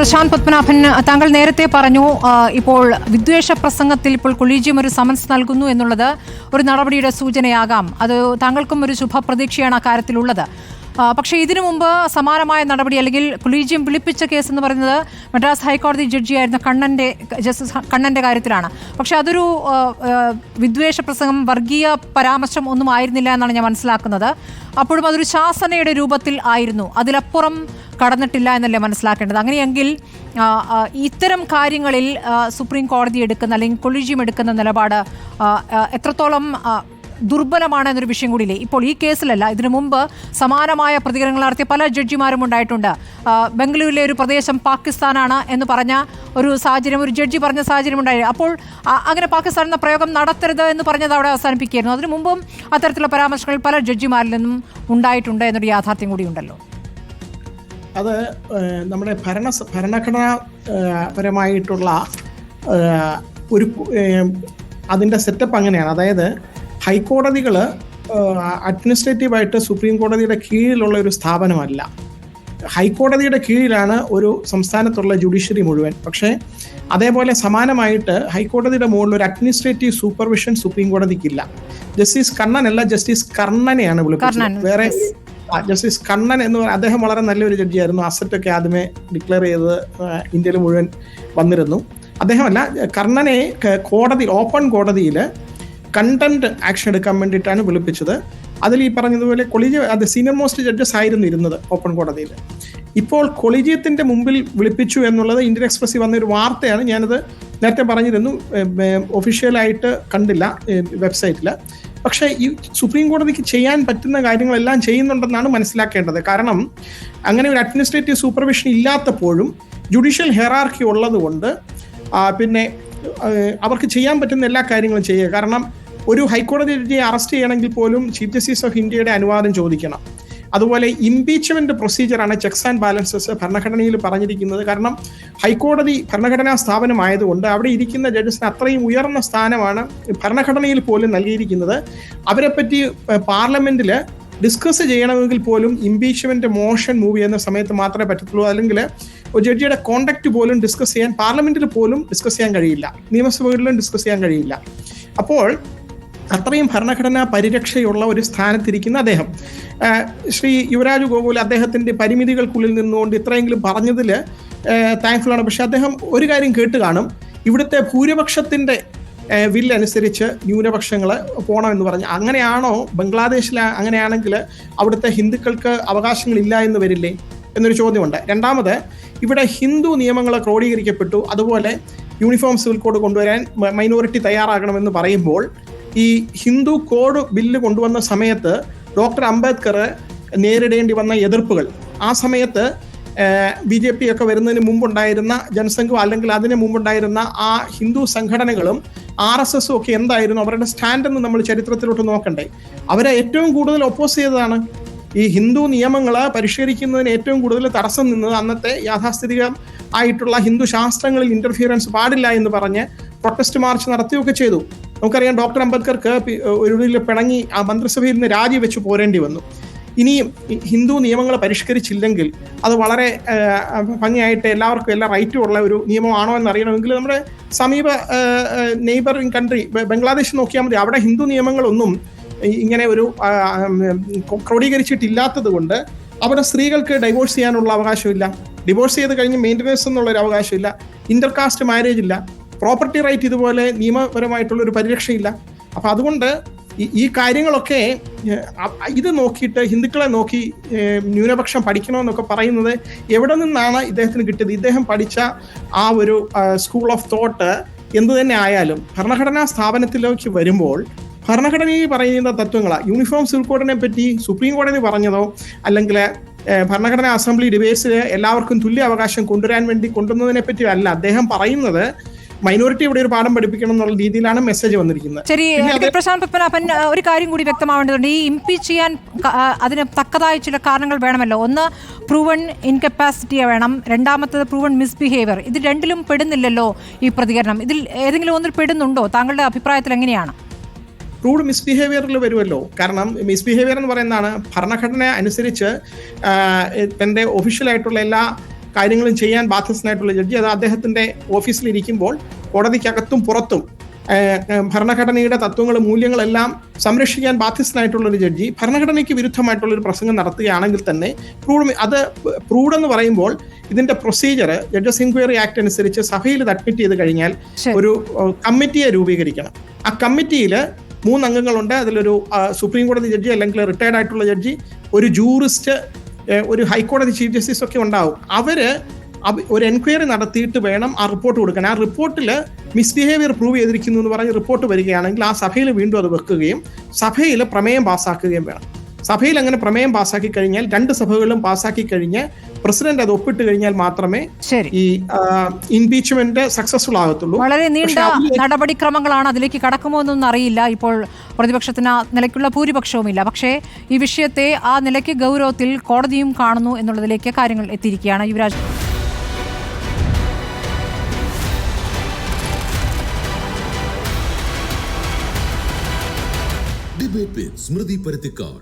പ്രശാന്ത് പത്മനാഭൻ താങ്കൾ നേരത്തെ പറഞ്ഞു ഇപ്പോൾ വിദ്വേഷ പ്രസംഗത്തിൽ ഇപ്പോൾ കൊളീജിയം ഒരു സമൻസ് നൽകുന്നു എന്നുള്ളത് ഒരു നടപടിയുടെ സൂചനയാകാം. അത് താങ്കൾക്കും ഒരു ശുഭപ്രതീക്ഷയാണ് അക്കാര്യത്തിലുള്ളത്. പക്ഷേ ഇതിനു മുമ്പ് സമാനമായ നടപടി അല്ലെങ്കിൽ കൊളീജിയം വിളിപ്പിച്ച കേസ് എന്ന് പറയുന്നത് മദ്രാസ് ഹൈക്കോടതി ജഡ്ജിയായിരുന്ന കണ്ണന്റെ ജസ്റ്റിസ് കണ്ണന്റെ കാര്യത്തിലാണ്. പക്ഷെ അതൊരു വിദ്വേഷ പ്രസംഗം വർഗീയ പരാമർശം ഒന്നും ആയിരുന്നില്ല എന്നാണ് ഞാൻ മനസ്സിലാക്കുന്നത്. അപ്പോഴും അതൊരു ശാസനയുടെ രൂപത്തിൽ ആയിരുന്നു. അതിലപ്പുറം കടന്നിട്ടില്ല എന്നല്ലേ മനസ്സിലാക്കേണ്ടത്? അങ്ങനെയെങ്കിൽ ഇത്തരം കാര്യങ്ങളിൽ സുപ്രീം കോടതി എടുക്കുന്ന അല്ലെങ്കിൽ കൊളീജിയം എടുക്കുന്ന നിലപാട് എത്രത്തോളം ദുർബലമാണ് എന്നൊരു വിഷയം കൂടിയില്ലേ? ഇപ്പോൾ ഈ കേസിലല്ല ഇതിനു മുമ്പ് സമാനമായ പ്രതികരണങ്ങൾ നടത്തിയ പല ജഡ്ജിമാരും ഉണ്ടായിട്ടുണ്ട്. ബംഗളൂരിലെ ഒരു പ്രദേശം പാകിസ്ഥാനാണ് എന്ന് പറഞ്ഞ ഒരു സാഹചര്യം ഒരു ജഡ്ജി പറഞ്ഞ സാഹചര്യം ഉണ്ടായി. അപ്പോൾ അങ്ങനെ പാകിസ്ഥാൻ എന്ന പ്രയോഗം നടത്തരുത് എന്ന് പറഞ്ഞത് അവിടെ അവസാനിപ്പിക്കുകയായിരുന്നു. അതിനു മുമ്പും അത്തരത്തിലുള്ള പരാമർശങ്ങൾ പല ജഡ്ജിമാരിൽ നിന്നും ഉണ്ടായിട്ടുണ്ട് എന്നൊരു യാഥാർത്ഥ്യം കൂടിയുണ്ടല്ലോ. അത് നമ്മുടെ ഭരണ ഭരണഘടനാ പരമായിട്ടുള്ള ഒരു അതിന്റെ സെറ്റപ്പ് അങ്ങനെയാണ്. അതായത് ഹൈക്കോടതികൾ അഡ്മിനിസ്ട്രേറ്റീവായിട്ട് സുപ്രീം കോടതിയുടെ കീഴിലുള്ള ഒരു സ്ഥാപനമല്ല. ഹൈക്കോടതിയുടെ കീഴിലാണ് ഒരു സംസ്ഥാനത്തുള്ള ജുഡീഷ്യറി മുഴുവൻ. പക്ഷേ അതേപോലെ സമാനമായിട്ട് ഹൈക്കോടതിയുടെ മുകളിൽ ഒരു അഡ്മിനിസ്ട്രേറ്റീവ് സൂപ്പർവിഷൻ സുപ്രീം കോടതിക്കില്ല. ജസ്റ്റിസ് കണ്ണൻ അല്ല ജസ്റ്റിസ് കർണനെയാണ് വിളിക്കുന്നത് വേറെ ജസ്റ്റിസ് കണ്ണൻ എന്ന് പറയുന്ന അദ്ദേഹം വളരെ നല്ലൊരു ജഡ്ജിയായിരുന്നു. അസറ്റ് ഒക്കെ ആദ്യമേ ഡിക്ലെയർ ചെയ്ത് ഇന്ത്യയിൽ മുഴുവൻ വന്നിരുന്നു. അദ്ദേഹമല്ല കർണനെ കോടതി ഓപ്പൺ കോടതിയിൽ കണ്ടന്റ് ആക്ഷൻ എടുക്കാൻ വേണ്ടിയിട്ടാണ് വിളിപ്പിച്ചത്. അതിൽ ഈ പറഞ്ഞതുപോലെ കൊളീജിയ അത് സീനിയർ മോസ്റ്റ് ജഡ്ജസ് ആയിരുന്നു ഇരുന്നത് ഓപ്പൺ കോടതിയിൽ. ഇപ്പോൾ കൊളീജിയത്തിന്റെ മുമ്പിൽ വിളിപ്പിച്ചു എന്നുള്ളത് ഇന്ത്യൻ എക്സ്പ്രസ്സിൽ വന്ന ഒരു വാർത്തയാണ്. ഞാനത് നേരത്തെ പറഞ്ഞിരുന്നു ഒഫീഷ്യലായിട്ട് കണ്ടില്ല വെബ്സൈറ്റിൽ പക്ഷേ ഈ സുപ്രീം കോടതിക്ക് ചെയ്യാൻ പറ്റുന്ന കാര്യങ്ങളെല്ലാം ചെയ്യുന്നുണ്ടെന്നാണ് മനസ്സിലാക്കേണ്ടത്. കാരണം അങ്ങനെ ഒരു അഡ്മിനിസ്ട്രേറ്റീവ് സൂപ്പർവിഷൻ ഇല്ലാത്തപ്പോഴും ജുഡീഷ്യൽ ഹെറാർക്കി ഉള്ളതുകൊണ്ട് കൊണ്ട് പിന്നെ അവർക്ക് ചെയ്യാൻ പറ്റുന്ന എല്ലാ കാര്യങ്ങളും ചെയ്യുക. കാരണം ഒരു ഹൈക്കോടതി ജഡ്ജിയെ അറസ്റ്റ് ചെയ്യണമെങ്കിൽ പോലും ചീഫ് ജസ്റ്റിസ് ഓഫ് ഇന്ത്യയുടെ അനുവാദം ചോദിക്കണം. അതുപോലെ ഇംപീച്ച്മെന്റ് പ്രൊസീജിയറാണ് ചെക്സ് ആൻഡ് ബാലൻസസ് ഭരണഘടനയിൽ പറഞ്ഞിരിക്കുന്നത്. കാരണം ഹൈക്കോടതി ഭരണഘടനാ സ്ഥാപനമായതുകൊണ്ട് അവിടെ ഇരിക്കുന്ന ജഡ്ജസിന് അത്രയും ഉയർന്ന സ്ഥാനമാണ് ഭരണഘടനയിൽ പോലും നൽകിയിരിക്കുന്നത്. അവരെപ്പറ്റി പാർലമെന്റിൽ ഡിസ്കസ് ചെയ്യണമെങ്കിൽ പോലും ഇംപീച്ച്മെന്റ് മോഷൻ മൂവ് ചെയ്യുന്ന സമയത്ത് മാത്രമേ പറ്റത്തുള്ളൂ. അല്ലെങ്കിൽ ഒരു ജഡ്ജിയുടെ കോണ്ടാക്ട് പോലും ഡിസ്കസ് ചെയ്യാൻ പാർലമെന്റിൽ പോലും ഡിസ്കസ് ചെയ്യാൻ കഴിയില്ല. നിയമസഭകളിലും ഡിസ്കസ് ചെയ്യാൻ കഴിയില്ല. അപ്പോൾ അത്രയും ഭരണഘടനാ പരിരക്ഷയുള്ള ഒരു സ്ഥാനത്തിരിക്കുന്ന അദ്ദേഹം. ശ്രീ യുവരാജ് ഗോകുൽ അദ്ദേഹത്തിന്റെ പരിമിതികൾക്കുള്ളിൽ നിന്നുകൊണ്ട് ഇത്രയെങ്കിലും പറഞ്ഞതിൽ താങ്ക്ഫുൾ ആണ്. പക്ഷെ അദ്ദേഹം ഒരു കാര്യം കേട്ട് കാണും. ഇവിടുത്തെ ഭൂരിപക്ഷത്തിന്റെ വില്ലനുസരിച്ച് ന്യൂനപക്ഷങ്ങൾ പോകണമെന്ന് പറഞ്ഞു. അങ്ങനെയാണോ ബംഗ്ലാദേശിൽ അങ്ങനെയാണെങ്കിൽ അവിടുത്തെ ഹിന്ദുക്കൾക്ക് അവകാശങ്ങളില്ല എന്ന് വരില്ലേ? എന്നൊരു ചോദ്യമുണ്ട്. രണ്ടാമത് ഇവിടെ ഹിന്ദു നിയമങ്ങൾ ക്രോഡീകരിക്കപ്പെട്ടു. അതുപോലെ യൂണിഫോം സിവിൽ കോഡ് കൊണ്ടുവരാൻ മൈനോറിറ്റി തയ്യാറാകണമെന്ന് പറയുമ്പോൾ ഈ ഹിന്ദു കോഡ് ബില്ല് കൊണ്ടുവന്ന സമയത്ത് ഡോക്ടർ അംബേദ്കർ നേരിടേണ്ടി വന്ന എതിർപ്പുകൾ. ആ സമയത്ത് ബി ജെ പി ഒക്കെ വരുന്നതിന് മുമ്പുണ്ടായിരുന്ന ജനസംഘം അല്ലെങ്കിൽ അതിന് മുമ്പുണ്ടായിരുന്ന ആ ഹിന്ദു സംഘടനകളും ആർ എസ് എസും ഒക്കെ എന്തായിരുന്നു? അവരുടെ സ്റ്റാൻഡ് എന്ന് നമ്മൾ ചരിത്രത്തിലോട്ട് നോക്കണ്ടേ. അവരെ ഏറ്റവും കൂടുതൽ ഒപ്പോസ് ചെയ്തതാണ്. ഈ ഹിന്ദു നിയമങ്ങളെ പരിഷ്കരിക്കുന്നതിന് ഏറ്റവും കൂടുതൽ തടസ്സം നിന്നത് അന്നത്തെ യാഥാസ്ഥിതികം ആയിട്ടുള്ള ഹിന്ദു ശാസ്ത്രങ്ങളിൽ ഇന്റർഫിയറൻസ് പാടില്ല എന്ന് പറഞ്ഞ് പ്രൊട്ടസ്റ്റ് മാർച്ച് നടത്തുകയൊക്കെ ചെയ്തു. നമുക്കറിയാം ഡോക്ടർ അംബേദ്കർക്ക് ഒരു പിണങ്ങി ആ മന്ത്രിസഭയിൽ നിന്ന് രാജിവെച്ച് പോരേണ്ടി വന്നു. ഇനിയും ഹിന്ദു നിയമങ്ങൾ പരിഷ്കരിച്ചില്ലെങ്കിൽ അത് വളരെ ഭംഗിയായിട്ട് എല്ലാവർക്കും എല്ലാ റൈറ്റും ഉള്ള ഒരു നിയമമാണോ എന്ന് അറിയണമെങ്കിൽ നമ്മുടെ സമീപ നെയ്ബറിങ് കൺട്രി ബംഗ്ലാദേശ് നോക്കിയാൽ മതി. അവിടെ ഹിന്ദു നിയമങ്ങളൊന്നും ഇങ്ങനെ ഒരു ക്രോഡീകരിച്ചിട്ടില്ലാത്തത് കൊണ്ട് അവിടെ സ്ത്രീകൾക്ക് ഡൈവോഴ്സ് ചെയ്യാനുള്ള അവകാശമില്ല. ഡിവോഴ്സ് ചെയ്ത് കഴിഞ്ഞ് മെയിന്റനൻസ് എന്നുള്ള ഒരു അവകാശമില്ല. ഇന്റർകാസ്റ്റ് മാരേജ് ഇല്ല. പ്രോപ്പർട്ടി റൈറ്റ് ഇതുപോലെ നിയമപരമായിട്ടുള്ള ഒരു പരിരക്ഷയില്ല. അപ്പൊ അതുകൊണ്ട് ഈ- കാര്യങ്ങളൊക്കെ ഇത് നോക്കിയിട്ട് ഹിന്ദുക്കളെ നോക്കി ന്യൂനപക്ഷം പഠിക്കണമെന്നൊക്കെ പറയുന്നത് എവിടെ നിന്നാണ് ഇദ്ദേഹത്തിന് കിട്ടിയത്? ഇദ്ദേഹം പഠിച്ച ആ ഒരു സ്കൂൾ ഓഫ് തോട്ട് എന്തു തന്നെ ആയാലും ഭരണഘടനാ സ്ഥാപനത്തിലേക്ക് വരുമ്പോൾ ഭരണഘടനയിൽ പറയുന്ന തത്വങ്ങളാണ് യൂണിഫോം സിവിൽ കോഡിനെ പറ്റി സുപ്രീം കോടതി പറഞ്ഞതോ അല്ലെങ്കിൽ ഭരണഘടനാ അസംബ്ലി ഡിബേറ്റ്സിൽ എല്ലാവർക്കും തുല്യ അവകാശം കൊണ്ടുവരാൻ വേണ്ടി കൊണ്ടുവന്നതിനെ പറ്റി അല്ല. അദ്ദേഹം പറയുന്നത് മൈനോറിറ്റി ഇവിടെ ഒരു പാഠം പഠിപ്പിക്കണം എന്നുള്ള രീതിയിലാണ് മെസ്സേജ് വന്നിരിക്കുന്നത്. ശരി പ്രശാന്ത് പത്മനാഭൻ ഒരു കാര്യം കൂടി വ്യക്തമാവേണ്ടതുണ്ട്. ഈ ഇംപീച്ച് ചെയ്യാൻ അതിന് തക്കതായ ചില കാരണങ്ങൾ വേണമല്ലോ. ഒന്ന് പ്രൂവൺ ഇൻകപ്പാസിറ്റി വേണം. രണ്ടാമത്തത് പ്രൂവൺ മിസ്ബിഹേവിയർ ഇത് രണ്ടിലും പെടുന്നില്ലല്ലോ ഈ പ്രതികരണം. ഇതിൽ ഏതെങ്കിലും ഒന്നിൽ പെടുന്നുണ്ടോ? താങ്കളുടെ അഭിപ്രായത്തിൽ എങ്ങനെയാണ്? റൂഡ് മിസ്ബിഹേവിയറിൽ വരുമല്ലോ. കാരണം മിസ്ബിഹേവിയർ എന്ന് പറയുന്നതാണ് ഭരണഘടന അനുസരിച്ച് തന്റെ ഒഫീഷ്യലായിട്ടുള്ള എല്ലാ കാര്യങ്ങളും ചെയ്യാൻ ബാധ്യസ്ഥനായിട്ടുള്ള ജഡ്ജി അത് അദ്ദേഹത്തിന്റെ ഓഫീസിലിരിക്കുമ്പോൾ കോടതിക്കകത്തും പുറത്തും ഭരണഘടനയുടെ തത്വങ്ങളും മൂല്യങ്ങളെല്ലാം സംരക്ഷിക്കാൻ ബാധ്യസ്ഥനായിട്ടുള്ള ഒരു ജഡ്ജി ഭരണഘടനയ്ക്ക് വിരുദ്ധമായിട്ടുള്ള ഒരു പ്രസംഗം നടത്തുകയാണെങ്കിൽ തന്നെ പ്രൂഡ് അത് പ്രൂഡ് എന്ന് പറയുമ്പോൾ ഇതിന്റെ പ്രൊസീജിയർ ജഡ്ജസ് ഇൻക്വയറി ആക്ട് അനുസരിച്ച് സഭയിൽ ഇത് അഡ്മിറ്റ് ചെയ്ത് കഴിഞ്ഞാൽ ഒരു കമ്മിറ്റിയെ രൂപീകരിക്കണം. ആ കമ്മിറ്റിയിൽ മൂന്നംഗങ്ങളുണ്ട്. അതിലൊരു സുപ്രീം കോടതി ജഡ്ജി അല്ലെങ്കിൽ റിട്ടയർഡ് ആയിട്ടുള്ള ജഡ്ജി ഒരു ജൂറിസ്റ്റ് ഒരു ഹൈക്കോടതി ചീഫ് ജസ്റ്റിസ് ഒക്കെ ഉണ്ടാവും. അവർ ഒരു എൻക്വയറി നടത്തിയിട്ട് വേണം ആ റിപ്പോർട്ട് കൊടുക്കാൻ. ആ റിപ്പോർട്ടിൽ മിസ്ബിഹേവിയർ പ്രൂവ് ചെയ്തിരിക്കുന്നു എന്ന് പറഞ്ഞ് റിപ്പോർട്ട് വരികയാണെങ്കിൽ ആ സഭയിൽ വീണ്ടും അത് വെക്കുകയും സഭയിൽ പ്രമേയം പാസ്സാക്കുകയും വേണം. സഭയിൽ അങ്ങനെ പ്രമേയം പാസ്സാക്കി കഴിഞ്ഞാൽ രണ്ട് സഭകളിലും പാസ്സാക്കി കഴിഞ്ഞ് പ്രസിഡന്റ് അത് ഒപ്പിട്ട് കഴിഞ്ഞാൽ മാത്രമേ ഈ ഇംപീച്ച്മെന്റ് സക്സസ്ഫുൾ ആകത്തുള്ളൂ. വളരെ നീണ്ട നടപടിക്രമങ്ങളാണ് അതിലേക്ക് കടക്കുമോ എന്നൊന്നും അറിയില്ല. ഇപ്പോൾ പ്രതിപക്ഷത്തിന് ആ നിലയ്ക്കുള്ള ഭൂരിപക്ഷവുമില്ല. പക്ഷേ ഈ വിഷയത്തെ ആ നിലയ്ക്ക് ഗൗരവത്തിൽ കോടതിയും കാണുന്നു എന്നുള്ളതിലേക്ക് കാര്യങ്ങൾ എത്തിയിരിക്കുകയാണ് യുവരാജ്. ഡിബേറ്റ് സ്മൃതി പരുത്തിക്കാട്.